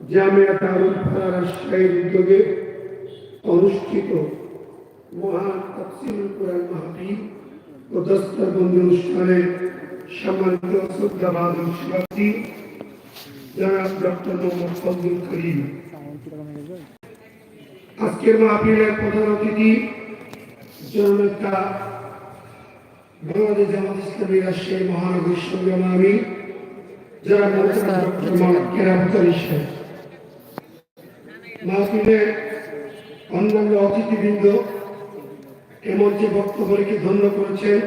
জামিয়া দারুল ফালা রাজশাহীর উদ্যোগে অনুষ্ঠিত মহান তাফসিরুল কোরআন মাহফিল ও দস্তরবন্দি অনুষ্ঠানে সম্মানিত শ্রদ্ধাবাদ শিবাসী জনাব ডক্টর মোহাম্মদ ফজলুল করিম। আজকের মাহফিলের প্রধান অতিথি জননেতা বাংলাদেশ জামাত ইসলামী রাজশাহী মহানগরীর সংগ্রাম আমি যারা ডক্টর মোহাম্মদ কেরামতারি সাহেব মাহফিলের অন্যান্য অতিথিবৃন্দ এ মঞ্চে বক্তব্য রেখে ধন্য করেছেন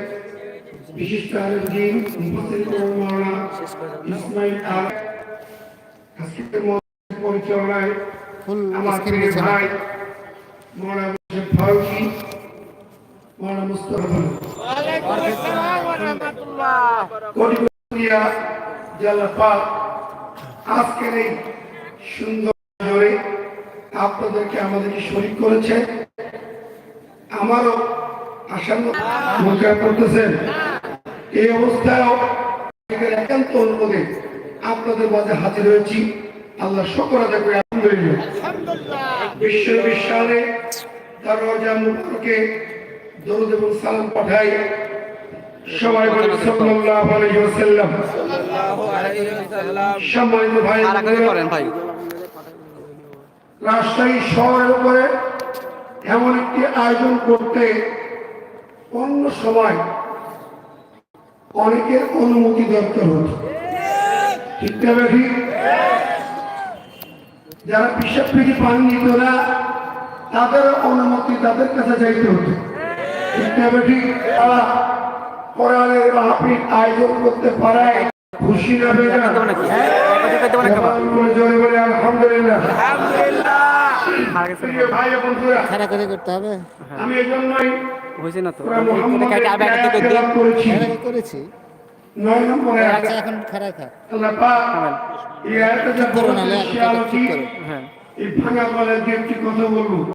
বিশিষ্ট আলেমদিন মাওলানা ইসমাইল আল পরিচালনায় আমার প্রিয় ভাই ফারুকি মুস্তফা কোটি কোটিয়া পাক আজকের এই সুন্দর আপনাদেরকে আমাদেরকে শরীক করেছে। আমারও মুখে করতেছেন এই অবস্থায়ও আমাদের একান্ত অনুমোদে আপনাদের মাঝে হাজির হয়েছি। আল্লাহ শকর আদায় করে আলহামদুলিল্লাহ। বিশ্ব বিশ্বালে তার রোজা দরুদ এবং সালাম পাঠাই। সবাই বলে সাল্লাল্লাহু আলাইহি ওয়াসাল্লাম। সম্মানিত ভাই করেন ভাই। রাজশাহী শহরের উপরে এমন একটি আয়োজন করতে অন্য সময় অনেকের অনুমতি দরকার হতো। ঠিক যারা পিসাব পিঠি পান নিত না, তাদের অনুমতি তাদের কাছে যাইতে হতো। ঠিক তারা কোরআনের মাহফিল আয়োজন করতে পারায় খুশি না বেজার জোরে বলে আলহামদুলিল্লাহ প্রিয় ভাই বন্ধুরা খাড়া করে করতে হবে? আমি এই জন্যই হয়েছে না তো? করেছি। নয় নম্বরে আচ্ছা এখন খারা খা। আল্লাহ পাক এই আয়াতে যে করো না বলেছেন, সে আলো ঠিক করো। হ্যাঁ। এই ভাঙা গলায় যে একটি কথা বলব।